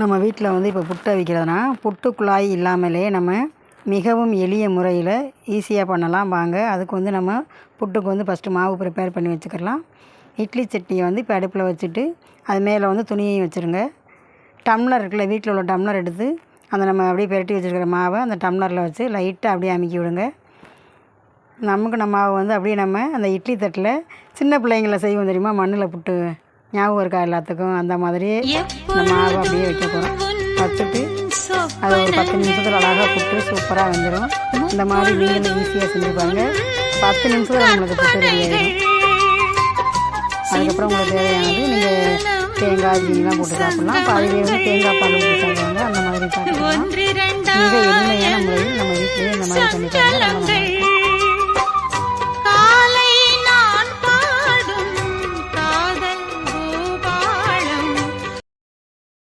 நம்ம வீட்டில் வந்து இப்போ புட்டு அவிக்கிறதுனா புட்டு குழாய் இல்லாமலே நம்ம மிகவும் எளிய முறையில் ஈஸியாக பண்ணலாம். வாங்க அதுக்கு வந்து நம்ம புட்டுக்கு வந்து ஃபஸ்ட்டு மாவு ப்ரிப்பேர் பண்ணி வச்சுக்கலாம் இட்லி சட்னியை வந்து இப்போ அடுப்பில் வச்சுட்டு அது மேலே வந்து துணியையும் வச்சுருங்க. டம்ளர் இருக்குல்ல வீட்டில் உள்ள டம்ளர் எடுத்து அந்த நம்ம அப்படியே பெரட்டி வச்சுருக்கிற மாவை அந்த டம்ளரில் வச்சு லைட்டாக அப்படியே அமுக்கி விடுங்க. நமக்கு நம்ம மாவு வந்து அப்படியே நம்ம அந்த இட்லி தட்டில் சின்ன பிள்ளைங்கள செய்வோம் தெரியுமா? மண்ணில் புட்டு ஞாபகம் இருக்கா எல்லாத்துக்கும்? அந்த மாதிரி இந்த மாவை அப்படியே வைக்க போகிறோம் வச்சுட்டு அது ஒரு பத்து நிமிஷத்தில் அழகாக புட்டு சூப்பராக வந்துடும் இந்த மாதிரி நீங்களும் ஈஸியாக செஞ்சுருப்பாங்க பத்து நிமிஷத்தில் நம்மளுக்கு புட்டு ரெடி ஆகிடும் அதுக்கப்புறம் உங்களுக்கு தேவையானது நீங்கள் தேங்காய் ஜீனிலாம் போட்டு சாப்பிட்லாம். பாதிலே வந்து தேங்காய் பால் ஊற்றி சாப்பிடுவாங்க. அந்த மாதிரி சாப்பிடலாம். மிக எளிமையான முறையில் நம்ம வீட்டிலேயே இந்த மாதிரி பண்ணிக்கலாம் ரொம்ப நல்லா